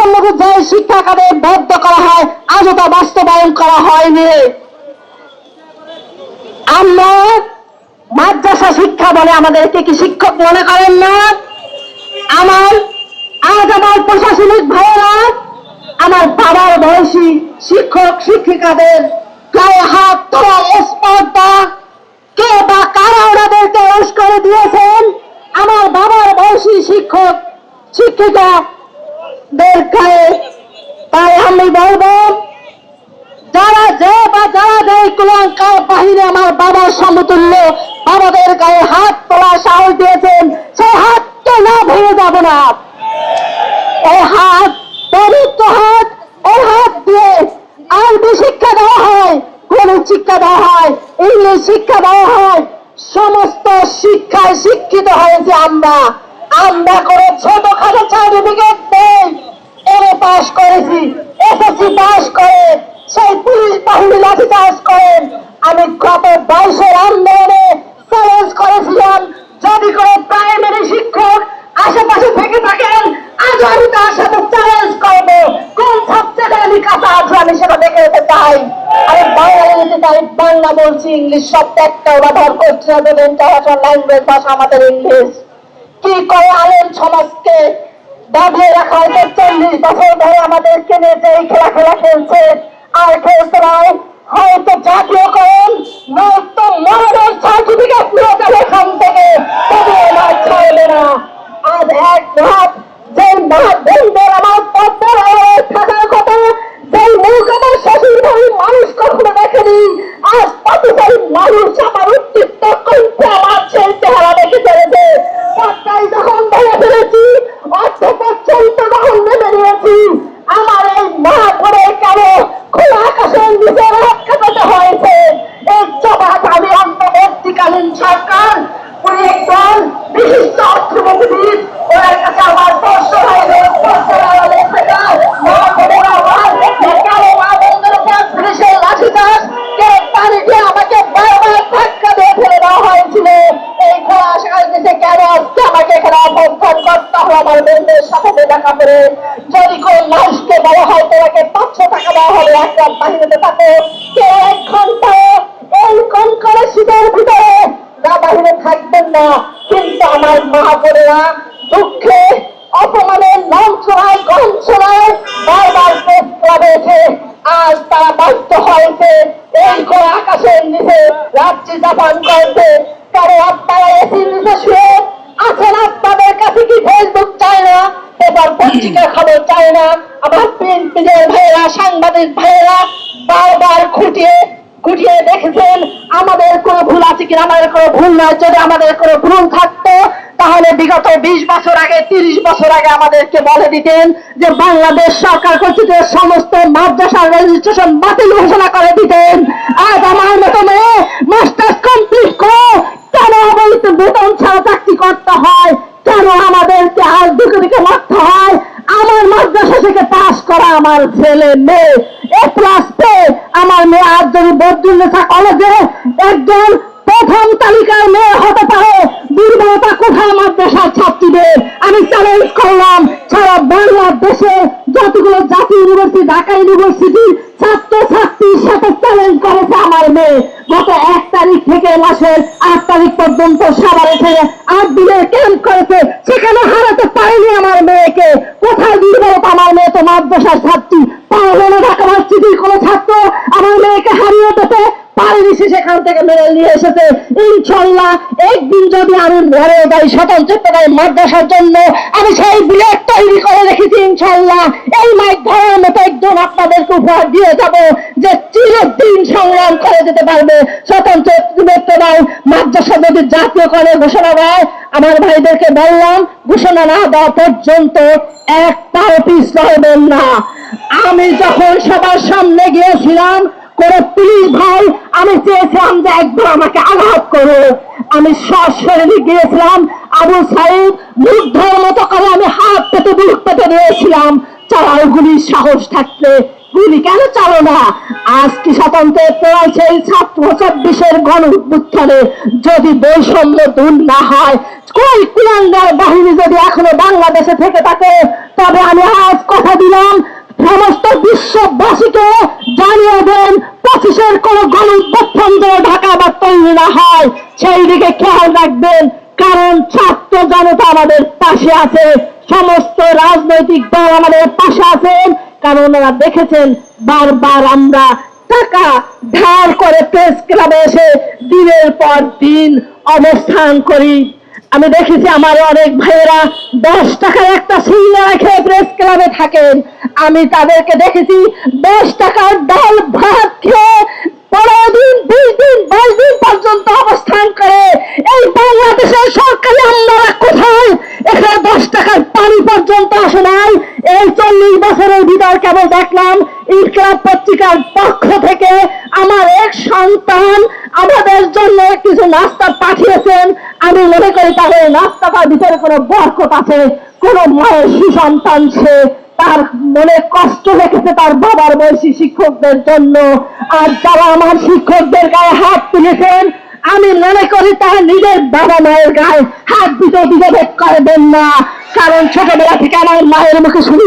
বৈষম্যকে যে শিক্ষা খাতে বদ্ধ করা হয়, আজও তা বাস্তবায়ন করা হয়নি। আমরা মাদ্রাসা শিক্ষা বলে আমাদেরকে কি শিক্ষক মনে করেন না? আমার, আজ আমার প্রশাসনিক ভাইয়েরা, আমার বাবার বয়সী শিক্ষক, শিক্ষিকাদের গায়ে হাত তোলার স্পর্ধা, কে বা কারা ওনাদেরকে উস্কানি দিয়েছেন? আমার বাবার বয়সী শিক্ষক শিক্ষিকাদের গায়ে তাই আমি বলব, যারা যে বা যারা যে কুলঙ্কার বাহিনী আমার বাবার সমতুল্য বাবাদের গায়ে হাত তোলা সাহস দিয়েছেন সেই হাতকে না ভেঙে যাব না। এই হাত পবিত্র হাত এই হাত দিয়ে আরবি শিক্ষা দেওয়া হয় গণিত শিক্ষা দেওয়া হয়, ইংলিশ শিক্ষা দেওয়া হয়, সমস্ত শিক্ষায় শিক্ষিত হয়েছে আমরা। আমরা করে ছোটখাটো সার্টিফিকেট দেই এমএ পাস করেছি এসএসসি পাস করে সেই পুলিশ বাহিনী লাঠি চার্জ করেন আমি গত বাইশের আন্দোলনে চ্যালেঞ্জ করেছিলাম যদি কোনো প্রাইমারি শিক্ষক আশেপাশে থেকে থাকেন আজ আমি তার সাথে চ্যালেঞ্জ করব কোন সাবজেক্টে আমি কাঁচা আছো আমি সেটা দেখে যেতে চাই আমি বাংলা বলতে চাই বাংলা বলছি ইংলিশ শব্দ একটা ব্যবহার করছে না ইন্টারন্যাশনাল ল্যাঙ্গুয়েজ ভাষা আমাদের ইংলিশ। কি করে আলেন সমাজকে বাঁধিয়ে রাখা হয়েছে চল্লিশ বছর ধরে আমাদেরকে নিয়ে যে খেলা খেলা খেলছে, আর খেলছে হয়তো জাতীয়করণ নয়তো মরণের সার্টিফিকেট নিয়ে যাবে এখান থেকে তবে এবার ছাড়বে না আজ এক রাত যে মা বোনদের আমার পদ্মের আড়ালে থাকার কথা যেই মুখ আমার শ্বশুর বাড়ির মানুষ কখনো দেখেনি আজ পথচারী মানুষ আমার উত্তৃপ্ত কণ্ঠে আমার সেই চেহারা দেখে চলেছে যখন ধরে ফেলেছি অর্থ পর্যন্ত যখন নেমে নিয়েছি আমার এই পরে কেন খোলা আকাশের নিচে রক্ষা কাটাতে হয়েছে। এই জবাব আমি অন্তর্বর্তীকালীন সরকার পাঁচশো দেওয়া হবে এক রাত বাহিনীতে থাকো। কেউ এক ঘণ্টা এই কোন করে শীতের ভিতরে? না, বাহিরে থাকবেন না। কিন্তু আমার মা বোনেরা দুঃখে ছড়ায় গম ছড়ায় বারবার ক্লাবে এসে আজ তারা বাধ্য হয়েছে এই করে আকাশের নিচে রাত্রি যাপন করতে। কারণ আপনারা এসির নিচে শুয়ে আছেন, আপনাদের কাছে কি ফেসবুক চায় না? পেপার পত্রিকা খবর চায় না? আমার ভাইয়েরা, সাংবাদিক ভাইয়েরা বারবার খুঁটিয়ে খুঁটিয়ে দেখেছেন, আমাদের কোনো ভুল আছে কিনা, আমাদের কোনো ভুল নয়। যদি আমাদের কোনো ভুল থাকতো, তাহলে বিগত বিশ বছর আগে, তিরিশ বছর আগে আমাদেরকে বলে দিতেন যে বাংলাদেশ সরকার কর্তৃক সমস্ত মাদ্রাসার রেজিস্ট্রেশন বাতিল ঘোষণা করে দিতেন। আজ আমার মতো মেয়ে মাস্টার্স কমপ্লিট করে কেন অবৈধ বেতন ছাড়া চাকরি করতে হয় কেন আমাদেরকে আজ দিকে দিকে মারতে হয় আমার মাদ্রাসা থেকে পাস করা আমার ছেলে মেয়ে এ পেয়ে আমার মেয়ে আজ যদি বদরুন্নেসা কলেজে একজন প্রথম তালিকার মেয়ে হতে পারে। দুর্বলতা কোথায় মাদ্রাসার ছাত্রীদের? আমি চ্যালেঞ্জ করলাম সারা বাংলাদেশে যতগুলো জাতীয় ইউনিভার্সিটি ঢাকা ইউনিভার্সিটির ছাত্র ছাত্রীর সাথে চ্যালেঞ্জ করেছে আমার মেয়ে। গত এক তারিখ থেকে মাসের আট তারিখ পর্যন্ত সাভারে থেকে আট দিনের ক্যাম্প করেছে সেখানে হারাতে পারেনি আমার মেয়েকে কোথায় দুর্বলতা আমার মেয়ে তো মাদ্রাসার ছাত্রী পারল না ঢাকা ভার্সিটির কোনো ছাত্র আমার মেয়েকে হারিয়ে দিতে পারেনি সেখান থেকে মেরে নিয়ে এসেছে। ইনশাল্লাহ একদিন যদি আমি মরে যাই স্বতন্ত্র চট্টগ্রাম মাদ্রাসার জন্য, আমি সেই বুলেট তৈরি করে রেখেছি ইনশাল্লাহ এই মাইক ধরার মতো একজন আপনাদেরকে উপহার দিয়ে যাব যে চিরদিন সংগ্রাম করে যেতে পারবে। স্বতন্ত্র চট্টগ্রাম মাদ্রাসা যদি জাতীয় করে ঘোষণা দেয়, আমার ভাইদেরকে বললাম, ঘোষণা না দেওয়া পর্যন্ত একটাও পিস রহবেন না। আমি যখন সবার সামনে গিয়েছিলাম কোন পুলিশ ভাই, আমি চেয়েছিলাম যে একবার আমাকে আঘাত করো আমি সশরীরে গিয়েছিলাম। আবু সাইদ মুগ্ধর মতো করে আমি হাত পেতে, বুক পেতে নিয়েছিলাম চালাও গুলির সাহস থাকলে গুলি কেন চালো না? আজ কি স্বতন্ত্র প্রায় সেই ছাত্র চব্বিশের গণ উত্থানে যদি বৈষম্য দূর না হয়, কই কুলাঙ্গার বাহিনী যদি এখনও বাংলাদেশে থেকে থাকে, তবে আমি আজ কথা দিলাম। সমস্ত বিশ্ববাসীকে জানিয়ে দেন, পঁচিশের কোন গণ উত্থান ঢাকা বা তৈরি না হয়। সেই দিকে খেয়াল রাখবেন, কারণ ছাত্র জনতা আমাদের পাশে আছে, সমস্ত রাজনৈতিক দল আমাদের পাশে আছেন কারণ ওনারা দেখেছেন, বারবার আমরা টাকা ধার করে প্রেস ক্লাবে এসে দিনের পর দিন অবস্থান করি। আমি দেখেছি আমার অনেক ভাইয়েরা দশ টাকার একটা সিঙ্গা রেখে প্রেস ক্লাবে থাকেন। আমি তাদেরকে দেখেছি দশ টাকার ডাল, ভাত খেয়ে পনেরো দিন বিশ দিন বাইশ দিন পর্যন্ত অবস্থান করে। এই বাংলাদেশের সরকারি আমলারা কোথায়? এখানে দশ টাকার পানি পর্যন্ত আসে নাই। এই চল্লিশ বছরের ভিতর কেবল দেখলাম ইনকলাব পত্রিকার পক্ষ থেকে আমার এক সন্তান আমাদের জন্য কিছু নাস্তা পাঠিয়েছেন। আমি মনে করি তাহলে নাস্তাটার ভিতরে কোনো বরকত আছে, কোন মায়ের সুসন্তান সে তার মনে কষ্ট রেখেছে তার বাবার বয়সী শিক্ষকদের জন্য। আর যারা আমার শিক্ষকদের গায়ে হাত তুলেছেন, আমি মনে করি তার নিজের বাবা মায়ের গায়ে হাত দিতে বিভেদ করবেন না। কারণ ছোটবেলা থেকে আমার মায়ের মুখে শুনি